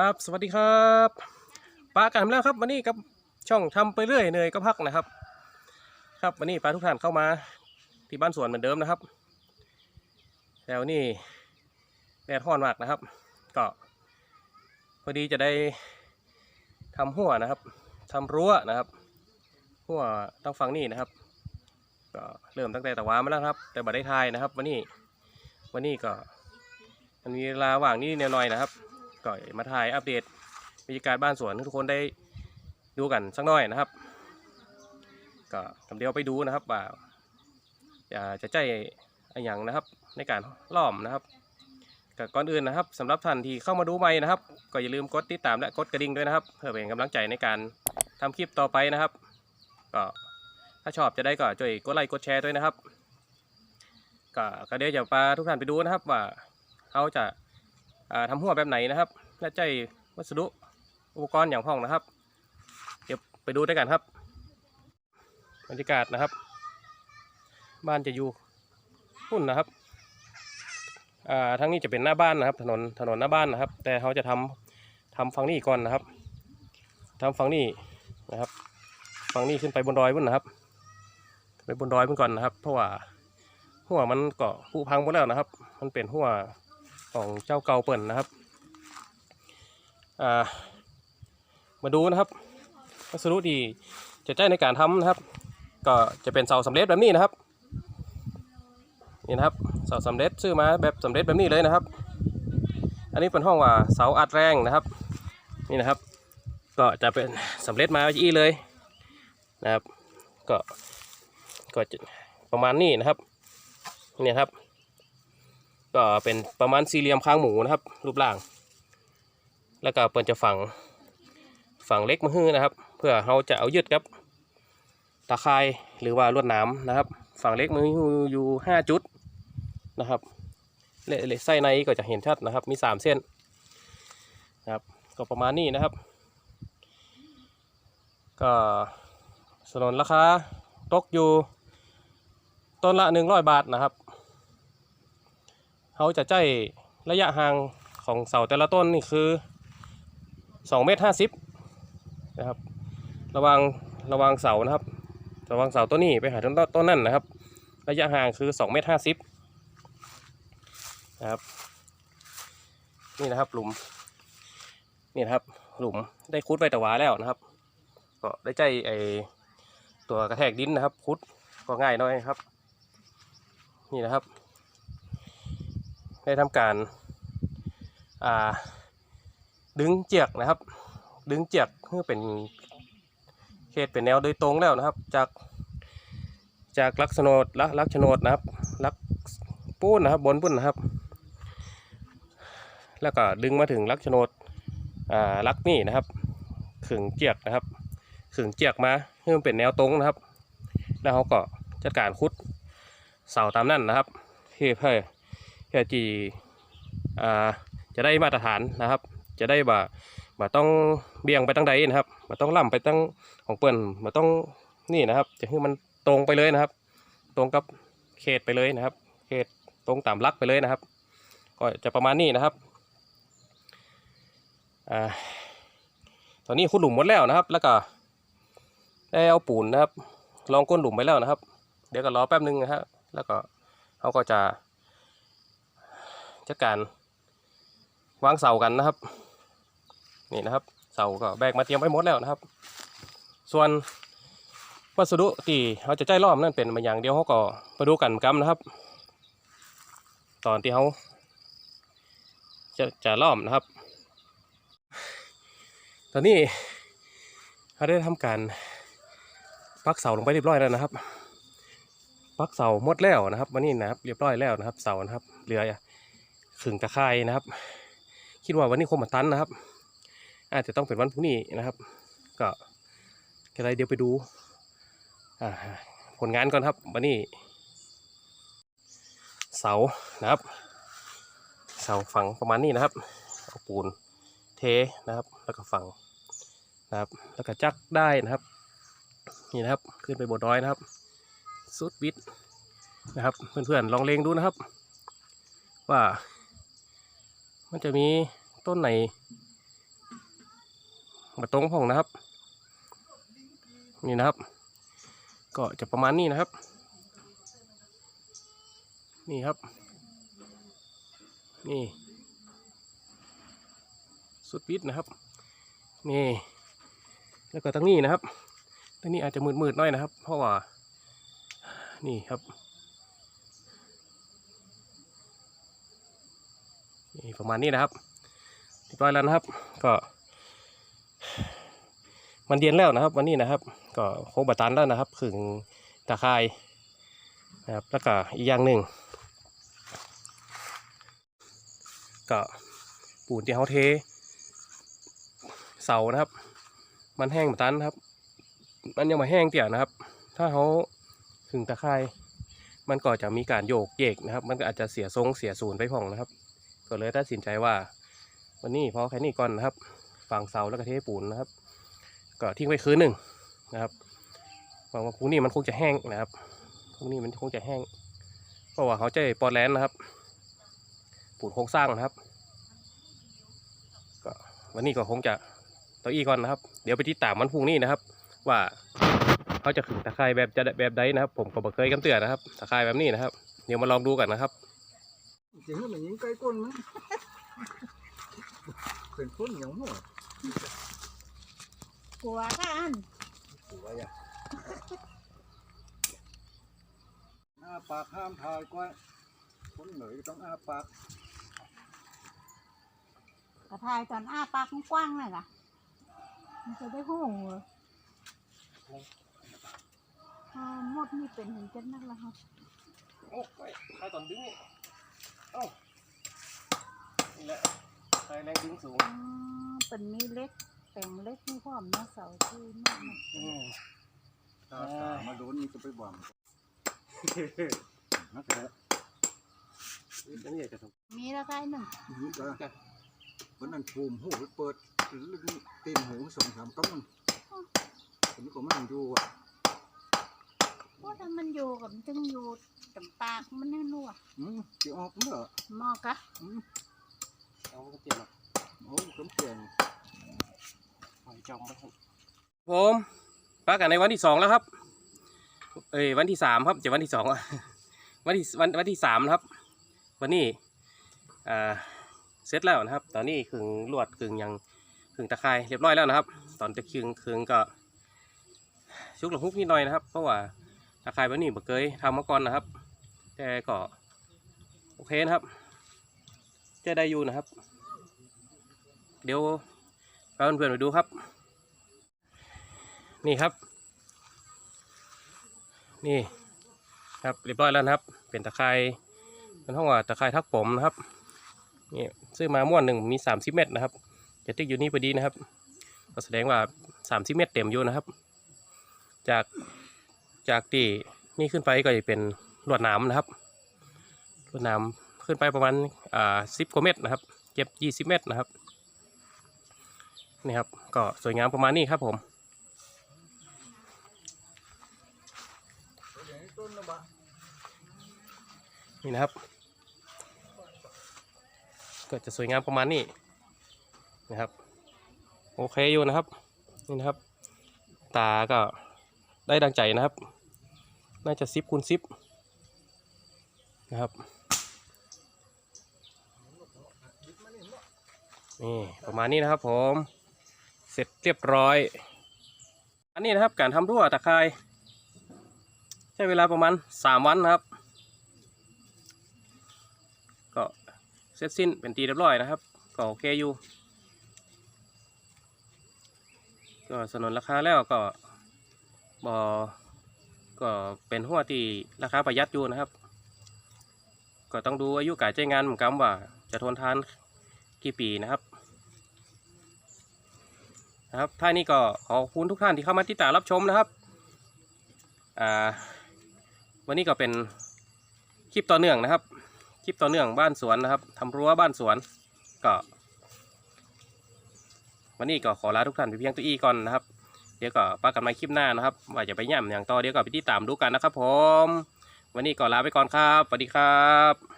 ครับสวัสดีครับปลากันแล้วครับวันนี้กับช่องทำไปเรื่อยเนยก็พักนะครับ ครับวันนี้ปลาทุกท่านเข้ามาที่บ้านสวนเหมือนเดิมนะครับแล้วนี่แดดร้อนมากนะครับ ก็พอดีจะได้ทำหัวนะครับทำรั้วนะครับ หัวต้องฟังนี่นะครับ ก็เริ่มตั้งแต่ตะวามาแล้วครับ แต่บัดได้ทายนะครับ วันนี้วันนี้ก็มันมีเวลาว่างนิดหน่อยนะครับ ก็มาถ่ายอัปเดตบรรยากาศบ้านสวนให้ทุกคนได้ดูกันสักหน่อยนะครับ ก็ทำเดียวไปดูนะครับว่าจะจะใจอย่างนะครับในการล้อมนะครับก,ก่อนอื่นนะครับสำหรับท่านที่เข้ามาดูใหม่นะครับ ก็อย่าลืมกดติดตามและกดกระดิ่งด้วยนะครับ เพื่อเป็นกำลังใจในการทำคลิปต่อไปนะครับ ก็ถ้าชอบจะได้ก็ช่วยกดไลค์กดแชร์ด้วยนะครับ ก็ก็เดี๋ยวจะพาทุกท่านไปดูนะครับว่าเขาจะ อ่าทำหัวแบบไหนนะครับ และใจวัสดุอุปกรณ์อย่างพ่องนะครับ เดี๋ยวไปดูด้วยกันครับบรรยากาศนะครับ บ้านจะอยู่หุ่นนะครับอ่าทั้งนี้จะเป็นหน้าบ้านนะครับ ถนนถนนหน้าบ้านนะครับ แต่เขาจะทำทำฝั่งนี้ก่อนนะครับทำฝั่งนี้นะครับฝั่งนี้ขึ้นไปบนดอยบนนะครับไปบนดอยบนก่อนนะครับ เพราะว่าหัวมันก็ผุพังหมดแล้วนะครับ มันเป็นหัว ของเจ้าเก่าเปิ่นนะครับามาดูนะครับวัสดุที่จะใช้ในการทำนะครับ ก็จะเป็นเสาสำเร็จแบบนี้นะครับนี่นะครับเสาสำเร็จซื้อมาแบบสำเร็จแบบนี้เลยนะครับ อันนี้เป็นห้องว่าเสาอัดแรงนะครับนี่นะครับ ก็จะเป็นสำเร็จมาอีเลยนะครับ ก็ก็จะประมาณนี้นะครับเนี่ยครับ ก็เป็นประมาณสี่เหลี่ยมข้างหมูนะครับ รูปร่าง แล้วก็เปิดจะฝังฝังเล็กมาฮื้อนะครับ เพื่อเราจะเอายึดครับตะไคร่หรือว่าลวดน้ำนะครับ ฝังเล็กมืออยู่ห้าจุดนะครับเลเลไส้ในก็จะเห็นชัดนะครับ มีสามเส้นนะครับ ก็ประมาณนี้นะครับ ก็สนนราคาตกอยู่ต้นละหนึ่งร้อยบาทนะครับ เขาจะใจระยะห่างของเสาแต่ละต้นนี่คือ2เมตร50นะครับ ระวังระวังเสานะครับ ระวังเสาต้นนี้ไปหาต้นต้นนั่นนะครับ ระยะห่างคือ2เมตร50นะครับ นี่นะครับหลุม นี่นะครับ หลุมได้คุดไปแต่วาแล้วนะครับ ก็ได้ใจไอตัวกระแทกดินนะครับ คุดก็ง่ายหน่อยครับ นี่นะครับ ได้ทำการาดึงเจียกนะครับ ดึงเจียกเพื่อเป็นเขตเป็นแนวโดยตรงแล้วนะครับ จากจากลักษณดลักลักษณดนะครับ ลักปูนนะครับบนปูนนะครับ แล้วก็ดึงมาถึงลักษณดลักนี่นะครับขึงเจียกนะครับขึงเจียกมาเพื่อเป็นแนวตรงนะครับ แล้วเขาก็จัดการคุดเสาตามนั่นนะครับเพื่อ พื่อเพื่อที่จะได้มาตรฐานนะครับ จะได้บ่าบ่ต้องเบี่ยงไปตั้งใดนะครับบ่ต้องล่ำไปตั้งของเปิ้นบ่ต้องนี่นะครับ จะให้มันตรงไปเลยนะครับ ตรงกับเขตไปเลยนะครับ เขตตรงตามลักไปเลยนะครับ ก็จะประมาณนี้นะครับอ่าตอนนี้ขุดหลุมหมดแล้วนะครับ แล้วก็ได้เอาปูนนะครับ ลองก้นหลุมไปแล้วนะครับ เดี๋ยวก็รอแป๊บนึงนะฮะแล้วก็เขาก็จะ จัดการวางเสากันนะครับ นี่นะครับ เสาก็แบกมาเตรียมไว้หมดแล้วนะครับ ส่วนวัสดุที่เขาจะใจล้อมนั่นเป็นมาอย่างเดียวเขาก็มาดูกันกำนะครับ ตอนที่เขาจะจะล้อมนะครับ ตอนนี้เขาได้ทำการปักเสาลงไปเรียบร้อยแล้วนะครับปักเสาหมดแล้วนะครับวันนี้นะครับ เรียบร้อยแล้วนะครับ เสานะครับเหลือ ขึงตะไคร่นะครับ คิดว่าวันนี้คงมาตันนะครับ อาจจะต้องเป็นวันพรุ่งนี้นะครับ ก็อะไรเดี๋ยวไปดูผลงานก่อนครับวันนี้ เสานะครับ เสาฝังประมาณนี้นะครับเอาปูนเทนะครับ แล้วก็ฝังนะครับ แล้วก็จักได้นะครับนี่นะครับขึ้นไปบนดอยนะครับสุดวิดนะครับ เพื่อนๆลองเลงดูนะครับ ว่า มันจะมีต้นไหนมาตรงพ่องนะครับ นี่นะครับ ก็จะประมาณนี้นะครับ นี่ครับ นี่ สุดปิดนะครับ นี่ แล้วก็ตั้งนี้นะครับตั้งนี้อาจจะมืดๆหน่อยนะครับ เพราะว่า นี่ครับ นี่ประมาณนี้นะครับเรียบร้อยแล้วนะครับ ก็ มันเย็นแล้วนะครับ วันนี้นะครับ ก็โคงบะตันแล้วนะครับขึงตะไคร่นะครับแล้วก็อีกอย่างหนึ่งก็ปูนที่เขาเท เสานะครับ มันแห้งบะตันครับ มันยังมาแห้งเตี่ยนะครับ ถ้าเขาขึงตะไคร่มันก็จะมีการโยกเยกนะครับ มันก็อาจจะเสียทรงเสียศูนย์ไปพ่องนะครับ ก็เลยตัดสินใจว่า วันนี้พอแค่นี้ก่อนนะครับฝังเสาแล้วก็เทปูนนะครับ ก็ทิ้งไว้คืนหนึ่งนะครับหวังว่าพรุ่งนี้มันคงจะแห้งนะครับพรุ่งนี้มันคงจะแห้ง เพราะว่าเขาจะปอดแลนด์นะครับ ปูนโครงสร้างนะครับ ก็วันนี้ก็คงจะต่ออีก่อนนะครับ เดี๋ยวไปติดตามมันพรุ่งนี้นะครับ ว่าเขาจะขึงตะไคร่แบบจะแบบใดนะครับ ผมก็บ่เคยกำเตือนนะครับตะไคร่แบบนี้นะครับ เดี๋ยวมาลองดูกันนะครับ จริงๆมันยิงไกลก้นมันเป็นคนเหนียวหัวกลัวกันหัวอย่าอ้าปากห้ามทายก้อยคนเหนื่อยต้องอ้าปากกระทายตอนอ้าปากกว้างๆเลยล่ะมันจะได้หูเหรออ่าหมดนี่เป็นเห็นจันนักแล้วครับโอ้ยใครตอนดึงนี่ เอ้านี่แหละใครแรงดึงสูง อ๋อเป็นมีเล็กแต่งเล็กนี่พร้อมเนาะเสาที่มากนะอืมตาตามาโดนนี่ก็ไปบ่มนักแท้อันนี้อยากจะทมีแล้วก็ไอ้หนึ่งนี่ก็วันนั้นภูมิหูไปเปิดตีนหูสองสามก้อนผมก็มันอยู่อะเพราะถ้ามันอยู่กับมันจึงอยู่แต่ปากมันแน่นัวอืมที่ออกเมื่อหมอกะอืมำเอาก็เตรียมหรอกโอ้กำเปลี่ยนหอยจอมไปครับผมปากันในวันที่สองแล้วครับ เอ้ยวันที่สามครับจะวันที่สองอะวันที่วันวันที่สามนะครับ วันนี้อ่าเสร็จแล้วนะครับ ตอนนี้ขึงลวดขึงหยังขึงตะไคร้เรียบร้อยแล้วนะครับ ตอนจะขึงขึงก็ชุกหลงฮุกนิดหน่อยนะครับ เพราะว่า ตะไคร้วันนี้บ่เคยทำมาก่อนนะครับ แต่ก็โอเคนะครับ จะได้อยู่นะครับ เดี๋ยวพาเพื่อนๆไปดูครับ นี่ครับ นี่ครับเรียบร้อยแล้วนะครับ เป็นตะไคร้เป็นห้องว่าตะไคร้ทักผมนะครับนี่ซื้อมาม้วนหนึ่งมีสามสิบเมตรนะครับจะติ๊กอยู่นี่พอดีนะครับก็แสดงว่าสามสิบเมตรเต็มอยู่นะครับ จาก จากที่นี่ขึ้นไปก็จะเป็นลวดหนามนะครับลวดหนามขึ้นไปประมาณอ่าสิบกว่าเมตรนะครับเก็บยี่สิบเมตรนะครับนี่ครับก็สวยงามประมาณนี้ครับผมนี่นะครับ ก็จะสวยงามประมาณนี้นะครับ โอเคอยู่นะครับ นี่นะครับ ตาก็ได้ดังใจนะครับ น่าจะซิปคูณซิปนะครับนี่ประมาณนี้นะครับผมเสร็จเรียบร้อย อันนี้นะครับการทำรั่วตะไคร้ใช้เวลาประมาณสามวันนะครับ ก็เสร็จสิ้นเป็นตีเรียบร้อยนะครับ ก็โอเคอยู่ ก็สนนราคาแล้วก็บอ ก็เป็นหัวที่ราคาประหยัดอยู่นะครับ ก็ต้องดูอายุการใช้งานเหมือนกันว่า จะทนทานกี่ปีนะครับนะครับท่านี้ก็ขอบคุณทุกท่านที่เข้ามาติดตามรับชมนะครับอ่าวันนี้ก็เป็นคลิปต่อเนื่องนะครับ คลิปต่อเนื่องบ้านสวนนะครับทำรั้วบ้านสวนก็ วันนี้ก็ขอลาทุกท่านไปเพียงตัวอีก่อนนะครับ เดี๋ยวก็ปากันใหม่คลิปหน้านะครับ ว่าจะไปย่ำอย่างต่อเดี๋ยวก็ไปติดตามดูกันนะครับผม วันนี้ก็ลาไปก่อนครับสวัสดีครับ